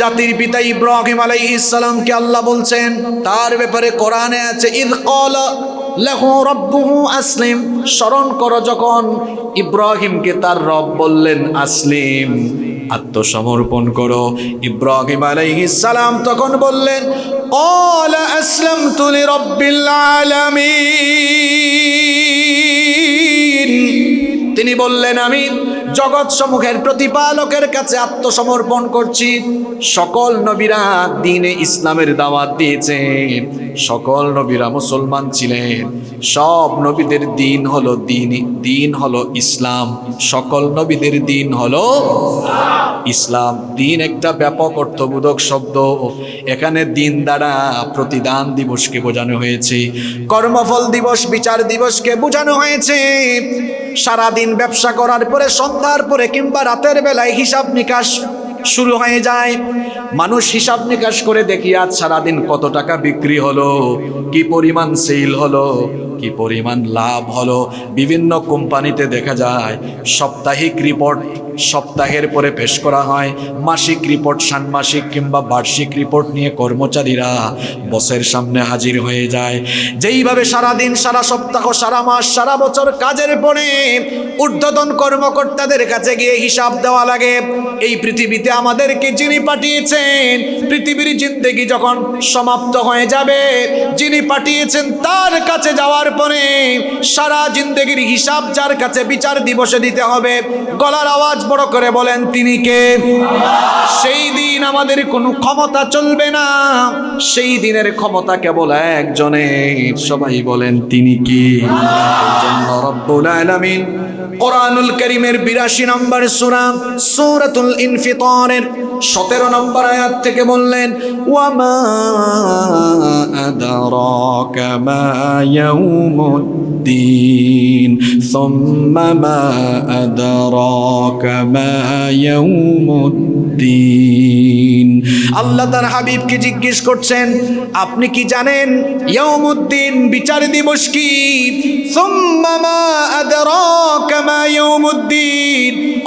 জাতির পিতা ইব্রাহিম আলাই ইসলামকে আল্লাহ বলছেন, তার ব্যাপারে কোরআনে আছে, ইদ কল রব্বুহু আসলিম। স্মরণ করো যখন ইব্রাহিমকে তার রব বললেন, আসলিম। আত্মসমর্পণ করো। ইব্রাহিম সালাম তখন বললেন অল আসলাম তুলি রব্বিল আলামিন। তিনি বললেন, আমি জগৎ সমূহের প্রতিপালকের কাছে আত্মসমর্পণ করছি। সকল নবীরা দিনে ইসলামের দাওয়াত দিয়েছেন। সকল নবীরা মুসলমান ছিলেন। সব নবীদের দিন হলো দিন দিন হলো ইসলাম। সকল নবীদের দিন হলো ইসলাম। দিন একটা ব্যাপক অর্থবোধক শব্দ। এখানে দিন দ্বারা প্রতিদান দিবসকে বোঝানো হয়েছে। কর্মফল দিবস, বিচার দিবসকে বোঝানো হয়েছে। সারাদিন ব্যবসা করার পরে, সন্ধ্যার পরে কিংবা রাতের বেলায় হিসাব নিকাশ শুরু হয়ে যায়। মানুষ হিসাব নিকাশ করে দেখি, আজ সারাদিন কত টাকা বিক্রি হলো, কি পরিমাণ সেল হলো। কি পরিমাণ লাভ হলো? বিভিন্ন কোম্পানিতে দেখা যায়, সাপ্তাহিক রিপোর্ট সপ্তাহের পরে পেশ করা হয়। মাসিক রিপোর্ট ষান্মাসিক কিংবা বার্ষিক রিপোর্ট নিয়ে কর্মচারীরা বসের সামনে হাজির হয়ে যায়। যেইভাবে সারা দিন সারা সপ্তাহ, সারা মাস, সারা বছর কাজের পরে ঊর্ধ্বতন কর্মকর্তাদের কাছে গিয়ে হিসাব দেওয়া লাগে। এই পৃথিবীতে আমাদেরকে যিনি পাঠিয়েছেন, পৃথিবীর জিন্দেগি যখন সমাপ্ত হয়ে যাবে, যিনি পাঠিয়েছেন তার কাছে যাওয়ার পরে সারা জিন্দগির হিসাব যার কাছে বিচার দিবসে দিতে হবে। গলার আওয়াজ বড় করে বলেন, তিনি কে? আমাদের কোনো ক্ষমতা চলবে না। সেই দিনের ক্ষমতা কেবল একজনের সবাই বলেন, তিনি কি? রব্বুল আলামিন। কোরআনুল করিমের বিরাশি নম্বর সুরা, সূরাতুল ইনফিতারের সতেরো নম্বর আয়াত থেকে বললেন, ওয়ামা আদারাকা মা ইয়াউমুদ্দিন সুম্মা মা আদারাকা মা ইয়াউমুদ্দিন আল্লাহ তার হাবিবকে জিজ্ঞেস করছেন, আপনি কি জানেন ইয়াউমুদ্দিন বিচার দিবস কি?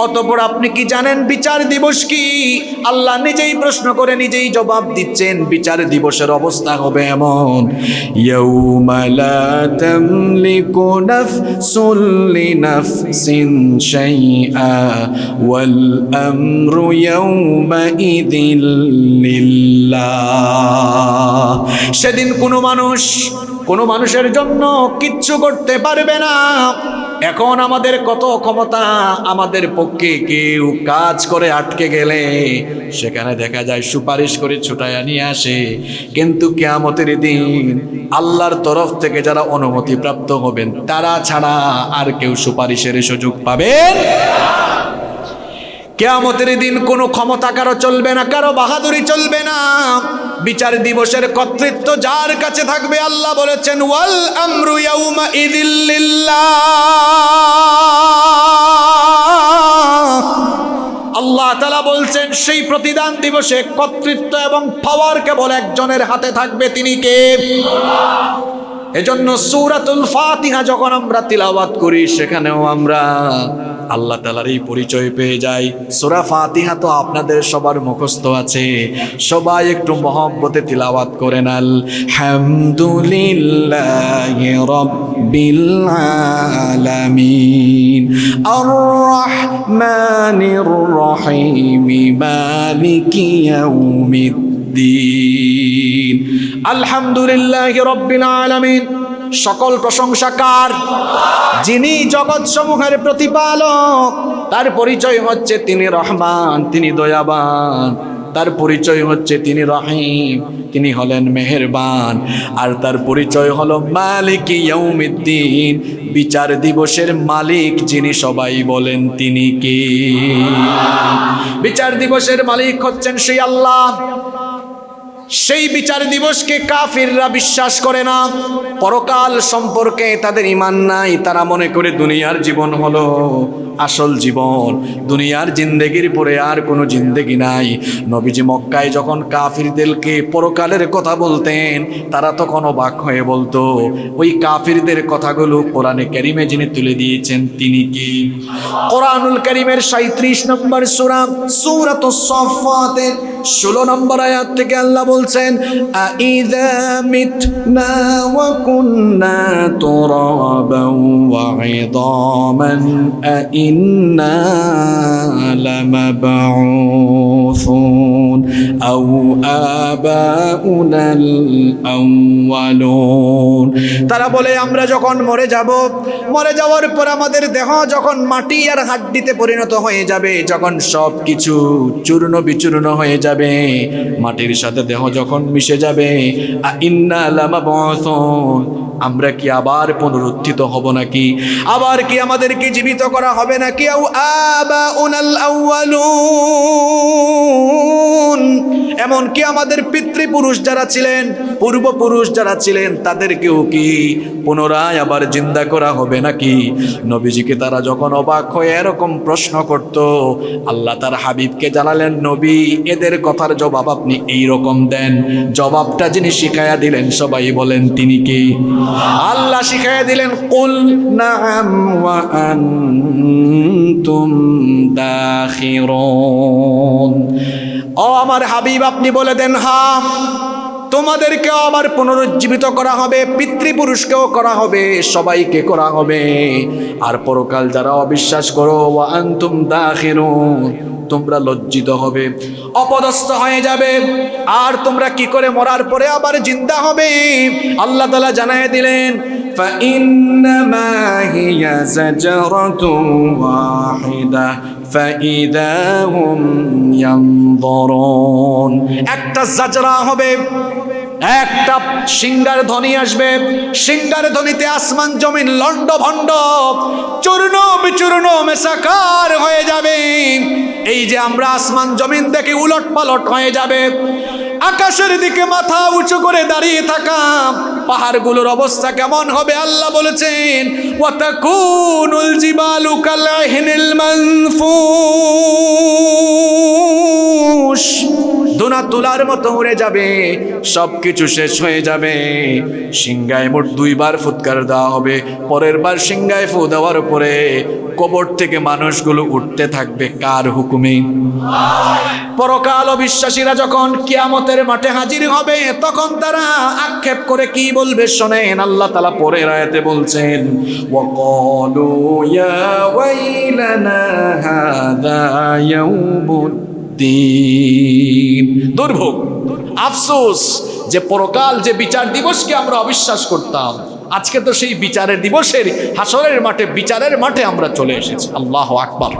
অতঃপর আপনি কি জানেন বিচার দিবস কি? আল্লাহ নিজেই প্রশ্ন করে নিজেই জবাব দিচ্ছেন, বিচার দিবসের অবস্থা হবে এমন। ইয়াউমা লা তামলিকু নাফসুল লিনাফসিন শাইআ ওয়াল আমরু ইয়াউমা ইদিল লিল্লাহ সেদিন কোনো মানুষ কোনো মানুষের জন্য কিচ্ছু করতে পারবে না। এখন আমাদের কত ক্ষমতা আমাদের পক্ষে কেউ কাজ করে আটকে গেলে, সেখানে দেখা যায় সুপারিশ করে ছুটাইয়া নিয়ে আসে। কিন্তু কেয়ামতের দিন আল্লাহর তরফ থেকে যারা অনুমতি প্রাপ্ত হবেন, তারা ছাড়া আর কেউ সুপারিশের সুযোগ পাবেন কেয়ামতের দিন কোনো ক্ষমতা কারও চলবে না, কারও বাহাদুরি চলবে না। বিচার দিবসের কর্তৃত্ব যার কাছে থাকবে আল্লাহ বলেছেন, ওয়াল আমরু ইয়াউমা আল্লাহ তালা বলছেন, সেই প্রতিদান দিবসে কর্তৃত্ব এবং পাওয়ার কেবল একজনের হাতে থাকবে, তিনি কে? এজন্য সূরাতুল ফাতিহা যখন আমরা তিলাওয়াত করি, সেখানেও আমরা আল্লাহ তালার এই পরিচয় পেয়ে যাই সূরা ফাতিহা তো আপনাদের সবার মুখস্থ আছে। সবাই একটু মহব্বতে তিলাওয়াত করেন আলহামদুলিল্লাহি রাব্বিল আলামিন। আর রহমানির রহিম, মালিকি ইয়াউমিদ্দিন। আলহামদুলিল্লাহ রব্বিল আলামিন। সকল প্রশংসাকার, যিনি জগৎ সমূহের প্রতিপালক, তার পরিচয় হচ্ছে তিনি রহমান, তিনি দয়াবান। তার পরিচয় হচ্ছে তিনি রহিম, তিনি হলেন মেহেরবান। আর তার পরিচয় হলো মালিক ইয়ৌমিদ্দিন বিচার দিবসের মালিক যিনি সবাই বলেন তিনি কি। বিচার দিবসের মালিক হচ্ছেন সেই আল্লাহ। সেই বিচার দিবসকে কাফিররা বিশ্বাস করে না। পরকাল সম্পর্কে তাদের ইমান নাই, তারা মনে করে দুনিয়ার জীবন হলো। আসল জীবন। দুনিয়ার জিন্দেগির পরে আর কোনো জিন্দেগি নাই। নবীজি মক্কায় যখন কাফিরদেরকে পরকালের কথা বলতেন, তারা তখন অবাক হয়ে বলতো, ওই কাফিরদের কথাগুলো কোরআনে কারিমে যিনি তুলে দিয়েছেন, তিনি কি? কোরআনুল কারিমের সাঁত্রিশ নম্বর সুরা, সুরাত সফাতের ষোলো নম্বর আয়াত থেকে আল্লাহ বলছেন আইদা আইন্না লামাবউসুন আও আবাউনাল আউয়ালুন তারা বলে, আমরা যখন মরে যাব, মরে যাওয়ার পর আমাদের দেহ যখন মাটি আর হাড্ডিতে পরিণত হয়ে যাবে, যখন সব কিছু চূর্ণ বিচূর্ণ হয়ে যাবে, মাটির সাথে দেহ যখন মিশে যাবে ইন্না লামাবউসুন আমরা কি আবার পুনরুত্থিত হব নাকি? আবার কি আমাদেরকে জীবিত করা হবে নাকি? আউ আবা উনাল আউয়ালুন। এমনকি আমাদের পিতৃপুরুষ যারা ছিলেন, পূর্বপুরুষ যারা ছিলেন, তাদেরকেও কি পুনরায় আবার জিন্দা করা হবে নাকি? নবীজিকে তারা যখন অবাক হয়ে এরকম প্রশ্ন করত, আল্লাহ তার হাবিবকে জানালেন, নবী, এদের কথার জবাব আপনি এই রকম দেন। জবাবটা যিনি শিখাইয়া দিলেন, সবাই বলেন, তিনি কি? আল্লাহ শিখাইয়া দিলেন, কুল নাম ওয়া আনতুম দাখিরুন। ও আমার হাবিব আপনি বলে দেন হা তোমাদেরকেও আবার পুনরুজ্জীবিত করা হবে পিতৃপুরুষকেও করা হবে সবাইকে করা হবে আর পরকাল যারা অবিশ্বাস করো ওয়া আনতুম দাখিরুন তোমরা লজ্জিত হবে অপদস্থ হয়ে যাবে আর তোমরা কি করে মরার পরে আবার জিন্দা হবে আল্লাহ তালা জানায় দিলেন فإنما هي زجرة واحدة فإذا هم ينظرون একটা জাজরা হবে, একটা সিঙ্গার ধ্বনি আসবে, সিঙ্গার ধ্বনিতে আসমান জমিন লন্ড ভণ্ড, চূর্ণ বিচূর্ণ মেসাকার হয়ে যাবে। এই যে আমরা আসমান জমিন দেখে উলট পালট হয়ে যাবে, আকাশের দিকে মাথা উঁচু করে দাঁড়িয়ে থাকা পাহাড়গুলোর অবস্থা কেমন হবে আল্লাহ বলেছেন ওয়াতাকুনুল জিবালু কালাহিনিল মানফুস তুলার মতো উড়ে যাবে সব কিছু শেষ হয়ে যাবে। সিংগায় মোট দুইবার ফুৎকার দেওয়া হবে, পরের বার সিংগায় ফু দেওয়ার পরে কবর থেকে মানুষগুলো উঠতে থাকবে কার হুকুমে? পরকাল বিশ্বাসীরা যখন কিয়ামতের মাঠে হাজির হবে, তখন তারা আক্ষেপ করে কি বলবে শোনেন, আল্লাহ তালা পরে রায়তে বলছেন, ওয়াকালু ইয়া ওয়াইলানা ইয়াউমুদ্দিন। দুর্ভোগ, আফসোস যে পরকাল যে বিচার দিবসকে আমরা অবিশ্বাস করতাম। আজকে তো সেই বিচারের দিবসের হাসরের মাঠে, বিচারের মাঠে আমরা চলে এসেছি। আল্লাহ আকবার।